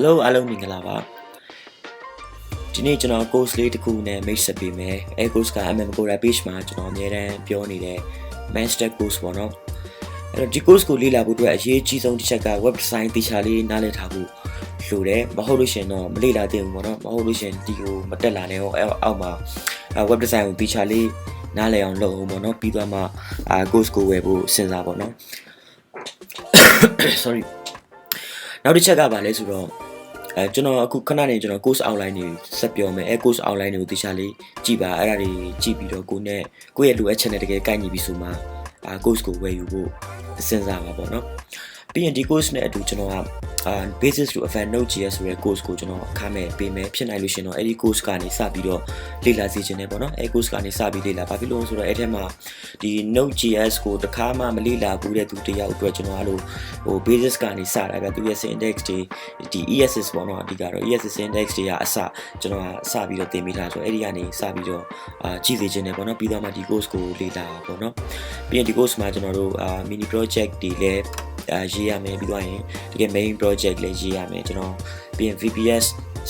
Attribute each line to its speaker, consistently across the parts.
Speaker 1: Hello အားလုံးမင်္ဂလာပါဒီနေ့ကျွန်တော် course လေးတစ်ခုနဲ့မိတ်ဆက်ပေးမယ်အဲ course က MM Cora page မှာကျွန်တော်အများတန်းပြောနေတဲ့ master course ပေါ့နော်အဲ့တော့ဒီ course ကိုလေ့လာဖို့အတွက်အရေးကြီးဆုံးတစ်ချက်က web design တေချာလေးနားလည်ထားဖို့လိုတယ်မဟုတ်လို့ရှင်တော့မလေ့လာသင့်ဘူးပေါ့နော်မဟုတ်လို့ရှင်ဒီကိုမတက်လာနဲ့ဟောအောက်မှာ web design ကိုတေချာလေးနားလည်အောင်လုပ်အောင်ပေါ့နော်ပြီးသွားမှအာ course ကိုဝယ်ဖို့စဉ်းစားပေါ့နော် sorry နောက်တစ်ချက်ကပါလဲဆိုတော့ အဲကျွန်တော်အခုခဏနေကျွန်တော် course outline တွေဆက်ပြောမယ်အဲ course outline တွေကိုတေချာလေးကြည့်ပါအဲ့ဒါတွေကြည့်ပြီးတော့ကိုနဲ့ကိုယ့်ရဲ့လိုအပ်ချက်နဲ့တကယ်ကိုက်ညီပြီဆိုမှအာ course ကိုဝယ်ယူဖို့စဉ်းစားပါပေါ့နော် ပြီးရင်ဒီ course နဲ့အတူကျွန်တော်ကအာ basis to advanced node.js ဆိုတဲ့ course ကိုကျွန်တော်အခမဲ့ပေးမယ်ဖြစ်နိုင်လို့ရှင်တော့အဲ့ဒီ course ကနေစပြီးတော့လေ့လာစေချင်တယ်ပေါ့နော်အဲ့ course ကနေစပြီးလေ့လာဘာဖြစ်လို့လဲဆိုတော့အဲ့ထဲမှာဒီ node.js ကိုတခါမှမလေ့လာဘူးတဲ့သူတယောက်အတွက်ကျွန်တော်အဲ့လိုဟို basis ကနေစတာဗျသူရဲ့ syntax တွေဒီ ESS ပေါ့နော်အဓိကတော့ ESS syntax တွေကအစကျွန်တော်ကစပြီးတော့သင်မိထားဆိုအဲ့ဒီကနေစပြီးတော့အာကြည့်စေချင်တယ်ပေါ့နော်ပြီးတော့မှဒီ course ကိုလေ့လာပေါ့နော်ပြီးရင်ဒီ course မှာကျွန်တော်တို့အာ mini project တွေလည်းအာရေးရမယ်ပြီးတော့ရင်တကယ် main project လည်းရေးရမယ်ကျွန်တော်ပြီးရင် VPS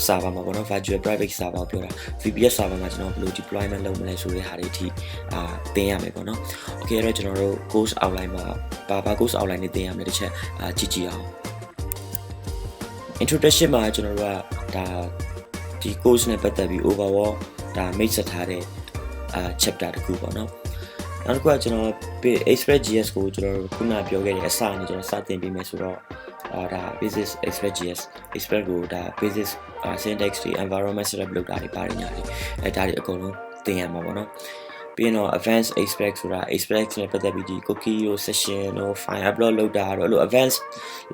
Speaker 1: server မှာပေါ့နော် virtual private server ပြောတာ VPS server မှာကျွန်တော်ဘယ်လို deployment လုပ်မလဲဆိုတဲ့ဟာတွေအထိအာသင်ရမယ်ပေါ့နော် okay အဲ့တော့ကျွန်တော်တို့ course outline မှာဘာဘာ course outline တွေသင်ရမလဲတစ်ချက်အာကြည့်ကြည့်အောင် introduction မှာကျွန်တော်တို့ကဒါဒီ course နဲ့ပတ်သက်ပြီး overall ဒါမိတ်ဆက်ထားတဲ့အာ chapter တစ်ခုပေါ့နော် နောက်တစ်ခုကကျွန်တော် Express GS ကိုကျွန်တော်ခုနပြောခဲ့တဲ့အစနဲ့ကျွန်တော်စတင်ပြီးမယ်ဆိုတော့အာဒါ basis express gs express ကိုဒါ basis syntax တွေ environment setup လုပ်တာတွေပါတယ်ညာတွေအဲဒါတွေအကုန်လုံးသင်ရမှာပေါ့နော်ပြီးရင်တော့ advanced express ဆိုတာ express နဲ့ပတ်သက်ပြီးဒီ cookie တို့ session တို့ file upload လုပ်တာတို့အဲ့လို advanced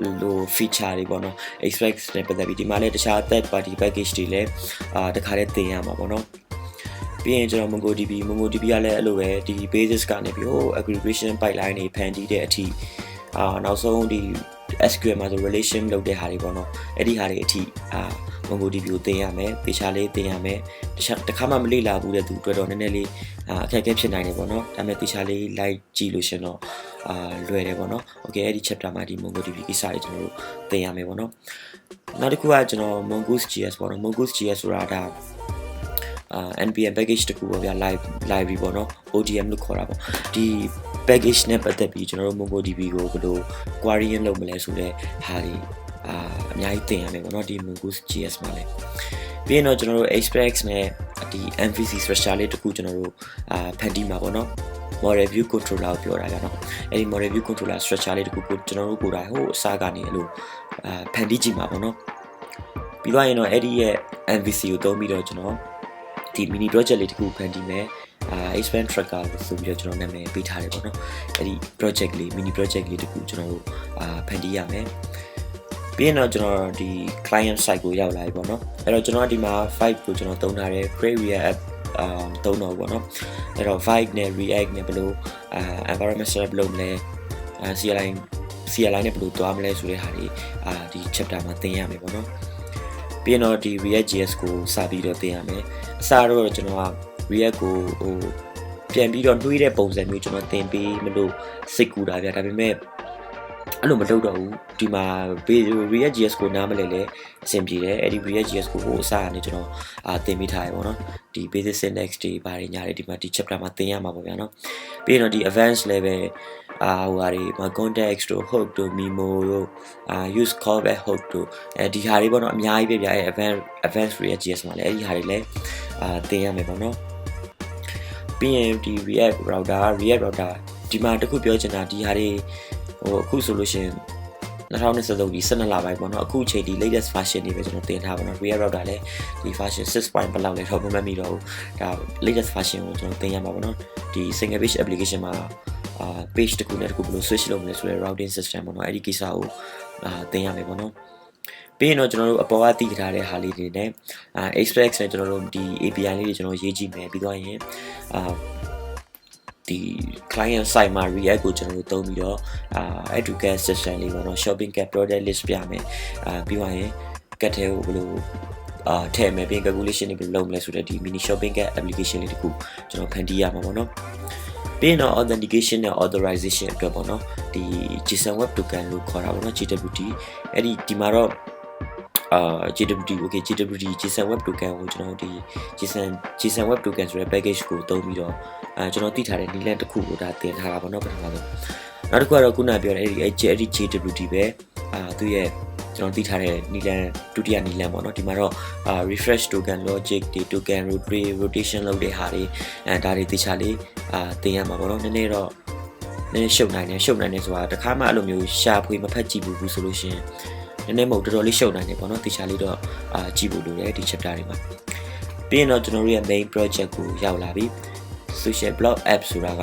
Speaker 1: လို feature တွေပေါ့နော် express နဲ့ပတ်သက်ပြီးဒီမှာလည်းတခြား third party package တွေလည်းအာတခါတည်းသင်ရမှာပေါ့နော် ပြီးရင်ကျွန်တော် MongoDB MongoDB ကလည်းအဲ့လိုပဲဒီ basis ကနေပြီးဟို aggregation pipeline တွေဖန်တီးတဲ့အထိအာနောက်ဆုံးဒီ SQL မှာဆို relation လုပ်တဲ့ဟာတွေပေါ့နော်အဲ့ဒီဟာတွေအထိအာ MongoDB ကိုသင်ရမယ်ပေချာလေးသင်ရမယ်တခြားတစ်ခါမှမလေ့လာဘူးတဲ့သူအတွက်တော့နည်းနည်းလေးအာအခက်အခဲဖြစ်နိုင်တယ်ပေါ့နော်ဒါပေမဲ့ပေချာလေး like ကြည့်လို့ရှင်တော့အာလွယ်တယ်ပေါ့နော် okay အဲ့ဒီ chapter မှာဒီ MongoDB ကိစ္စတွေကျွန်တော်တို့သင်ရမယ်ပေါ့နော်နောက်တစ်ခုကကျွန်တော် Mongoose JS ပေါ့နော် Mongoose JS ဆိုတာဒါအာ npm package တခုပေါ့ဗျာ live library ပေါ့နော် ODM လို့ခေါ်တာပေါ့ဒီ package နဲ့ပတ်သက်ပြီးကျွန်တော်တို့ MongoDB ကိုဘယ်လို query လုပ်မလဲဆိုတော့ဟာဒီအာအများကြီးသင်ရမယ်ပေါ့နော်ဒီ Mongoose JS မှာလည်းပြီးရင်တော့ကျွန်တော်တို့ Express နဲ့ဒီ MVC structure လေးတခုကျွန်တော်တို့အာဖန်တီးမှာပေါ့နော် model view controller ကိုပြောတာကြတော့အဲ့ဒီ model view controller structure လေးတခုကိုကျွန်တော်တို့ကိုယ်တိုင်ဟိုအစကနေအဲ့လိုအာဖန်တီးကြည့်မှာပေါ့နော်ပြီးတော့ရင်တော့အဲ့ဒီရဲ့ MVC ကိုသုံးပြီးတော့ကျွန်တော် ဒီ mini project လေးတခုဖန်တီးမယ်အာ expand tracker ကိုဆိုပြီးတော့ကျွန်တော်နာမည်ပေးထားတယ်ပေါ့နော်အဲ့ဒီ project လေး mini project လေးတခုကျွန်တော်တို့အာဖန်တီးရမယ်ပြီးရင်တော့ကျွန်တော်ဒီ client site ကိုရောက်လာပြီပေါ့နော်အဲ့တော့ကျွန်တော်ဒီမှာ file ကိုကျွန်တော်သုံးထားတယ် create react app အာသုံးတော့ပေါ့နော်အဲ့တော့ Vibe နဲ့ React နဲ့ဘယ်လိုအာ environment setup လုပ်မလဲအာ CLI CLI နဲ့ဘယ်လိုတွားမလဲဆိုတဲ့ဟာတွေအာဒီ chapter မှာသင်ရမယ်ပေါ့နော် ပြီးရင်တော့ဒီ React.js ကိုစပြီးတော့သင်ရမယ်အစတော့ကျွန်တော်က React ကိုဟိုပြန်ပြီးတော့နှွေးတဲ့ပုံစံမျိုးကျွန်တော်သင်ပေးမလို့စိတ်ကူတာဗျာဒါပေမဲ့အဲ့လိုမလုပ်တော့ဘူးဒီမှာ React.js ကိုနားမလဲလဲအဆင်ပြေတယ်အဲ့ဒီ React.js ကိုဟိုအစကနေကျွန်တော်အာသင်ပေးထားရပေါ့နော်ဒီ basic syntax တွေပါတယ်ညာတွေဒီမှာဒီ chapter မှာသင်ရမှာပေါ့ဗျာနော်ပြီးရင်တော့ဒီ advanced level အာဟိုဟာတွေမှာ context တို့ hook တို့ memo တို့အာ use callback hook တို့အဲဒီဟာတွေပေါ့နော်အများကြီးပဲဗျာအဲ advanced advanced React.js မှာလည်းအဲဒီဟာတွေလည်းအာသင်ရမယ်ပေါ့နော်ပြီးရင်ဒီ React router React router ဒီမှာတခုပြောချင်တာဒီဟာတွေဟိုအခုဆိုလို့ရှိရင်2023ဒီ12လပိုင်းပေါ့နော်အခုချိန်ဒီ latest version တွေပဲကျွန်တော်တင်ထားပါတော့ React router လည်းဒီ version 6.0ဘယ်လောက်လဲတော့မမှတ်မိတော့ဘူးဒါ latest version ကိုကျွန်တော်တင်ရမှာပေါ့နော်ဒီ single page application မှာ အာ page တစ်ခုနဲ့တစ်ခုဘယ်လို switch လုပ်မလဲဆိုတဲ့ routing system ပေါ့နော်အဲ့ဒီကိစ္စကိုအာတင်ရမယ်ပေါ့နော်ပြီးရင်တော့ကျွန်တော်တို့အပေါ်ကတည်ထားတဲ့ဟာလေးတွေနဲ့အာ Express နဲ့ကျွန်တော်တို့ဒီ API လေးတွေကျွန်တော်ရေးကြည့်မယ်ပြီးတော့ရင်အာဒီ client side မှာ React ကိုကျွန်တော်တို့သုံးပြီးတော့အာ educate system လေးပေါ့နော် shopping cart product list ပြမယ်အာပြီးတော့ရင် cat ထဲကိုဘယ်လိုအာထည့်မယ်ပြီး calculation တွေဘယ်လိုလုပ်မလဲဆိုတဲ့ဒီ mini shopping cart application လေးတခုကျွန်တော်ဖန်တီးရမှာပေါ့နော် ပြီးရင်တော့ authentication နဲ့ authorization အတွက်ပေါ့နော်ဒီ JSON web token လို့ခေါ်တာပေါ့နော် JWT အဲ့ဒီဒီမှာတော့အာ JWT okay JWT JSON web token ကိုကျွန်တော်ဒီ JSON JSON web token ဆိုတဲ့ package ကိုသုံးပြီးတော့အာကျွန်တော်တည်ထားတဲ့ nilent တစ်ခုကိုဒါတင်ထားတာပေါ့နော်ပထမဆုံးနောက်တစ်ခုကတော့ခုနပြောတဲ့အဲ့ဒီအဲ့ဒီ JWT ပဲအာသူ့ရဲ့ ကျွန်တော်တည်ထားတဲ့ nilent ဒုတိယ nilent ပေါ့နော်ဒီမှာတော့အာ refresh token logic တွေ token rotary rotation လုပ်တဲ့ဟာတွေအဲဒါတွေတခြားလေးအာတင်ရမှာပေါ့နော်နည်းနည်းတော့နည်းနည်းရှုပ်နိုင်တယ်ရှုပ်နိုင်တယ်ဆိုတာတခါမှအဲ့လိုမျိုးရှာဖွေမဖက်ကြည့်ဘူးဘူးဆိုလို့ရှိရင်နည်းနည်းမဟုတ်တော်တော်လေးရှုပ်နိုင်တယ်ပေါ့နော်တခြားလေးတော့အာကြည့်ဖို့လိုတယ်ဒီ chapter တွေမှာပြီးရင်တော့ကျွန်တော်တို့ရဲ့ main project ကိုရောက်လာပြီ social blog app ဆိုတာက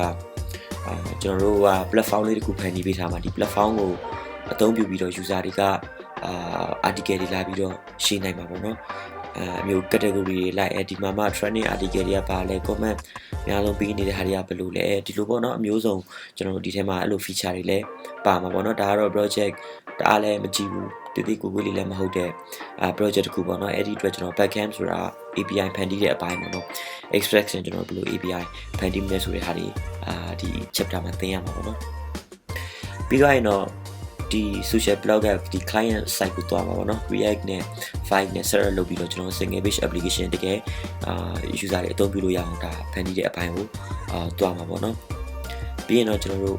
Speaker 1: အာကျွန်တော်တို့က platform လေးတစ်ခုဖန်တီးပေးထားမှာဒီ platform ကိုအသုံးပြုပြီးတော့ user တွေက အာ article တွေလာပြီးတော့ရှင်းနိုင်မှာပေါ့နော်အဲအမျိုး category တွေလိုက်အဲဒီမှာမှ trending article တွေကပါလဲ comment အများဆုံးပြီးနေတဲ့ဟာတွေကဘယ်လိုလဲဒီလိုပေါ့နော်အမျိုးစုံကျွန်တော်တို့ဒီထဲမှာအဲ့လို feature တွေလည်းပါမှာပေါ့နော်ဒါကတော့ project တအားလည်းမကြည့်ဘူးတည်တည်ကိုကိုလေးလည်းမဟုတ်တဲ့အာ project တစ်ခုပေါ့နော်အဲ့ဒီအတွက်ကျွန်တော် backend ဆိုတာ API ဖန်တီးတဲ့အပိုင်းပေါ့နော် extraction ကျွန်တော်ဘယ်လို API ဖန်တီးမလဲဆိုတဲ့ဟာတွေအာဒီ chapter မှာသင်ရမှာပေါ့နော်ပြီးတော့ရင်တော့ ဒီ social blog ကဒီ client site ကိုတွားမှာပေါ့နော် React နဲ့ Vite နဲ့ set up လုပ်ပြီးတော့ကျွန်တော် single page application တကယ်အာ user တွေအသုံးပြုလို့ရအောင်ဒါဖန်တီးတဲ့အပိုင်းကိုအာတွားမှာပေါ့နော်ပြီးရင်တော့ကျွန်တော်တို့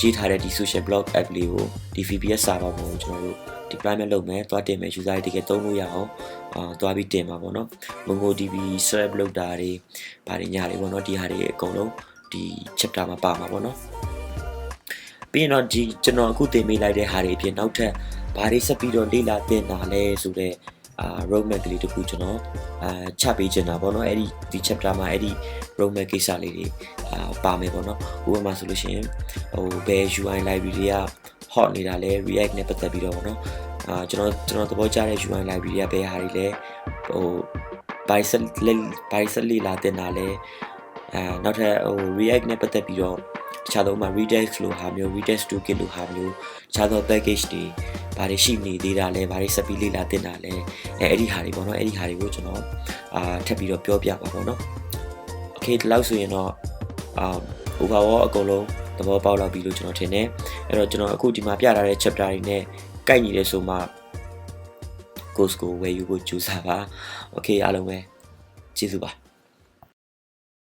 Speaker 1: ရေးထားတဲ့ဒီ social blog app လေးကိုဒီ VPS server ကိုကျွန်တော်တို့ deployment လုပ်မယ်တွားတင်မယ် user တွေတကယ်သုံးလို့ရအောင်အာတွားပြီးတင်ပါပေါ့နော် MongoDB serve လုပ်တာတွေဗားညာတွေပေါ့နော်ဒီဟာတွေအကုန်လုံးဒီ chapter မှာပါမှာပေါ့နော် ပြီးရင်တော့ဒီကျွန်တော်အခုတင်ပေးလိုက်တဲ့ဟာတွေအပြင်နောက်ထပ်ဘာတွေဆက်ပြီးတော့လေ့လာသင်တာလဲဆိုတော့အာ roadmap ကလေးတစ်ခုကျွန်တော်အာချပေးချင်တာပေါ့နော်အဲ့ဒီဒီ chapter မှာအဲ့ဒီ roadmap ကိစ္စလေးတွေအာပါမယ်ပေါ့နော်ဥပမာဆိုလို့ရှိရင်ဟိုဘယ် UI library တွေက hot နေတာလဲ react နဲ့ပတ်သက်ပြီးတော့ပေါ့နော်အာကျွန်တော်ကျွန်တော်သဘောကျတဲ့ UI library တွေကဘယ်ဟာတွေလဲဟို bicep လက် bicep လေးလာတင်တာလဲအဲနောက်ထပ်ဟို react နဲ့ပတ်သက်ပြီးတော့ တခြားသောမှာ redux လို့ဟာမျိုး redux toolkit လို့ဟာမျိုးတခြားသော package တွေဘာတွေရှိနေသေးတာလဲဘာတွေဆက်ပြီးလေ့လာတင်တာလဲအဲအဲ့ဒီဟာတွေပေါ့နော်အဲ့ဒီဟာတွေကိုကျွန်တော်အာထပ်ပြီးတော့ပြောပြပါပေါ့နော် okay ဒီလောက်ဆိုရင်တော့အာ overall အကုန်လုံးသဘောပေါက်လာပြီလို့ကျွန်တော်ထင်တယ်အဲ့တော့ကျွန်တော်အခုဒီမှာပြထားတဲ့ chapter တွေနဲ့ကိုက်ညီတယ်ဆိုမှ course ကိုဝယ်ယူဖို့ကြိုးစားပါ okay အားလုံးပဲကျေးဇူးပါ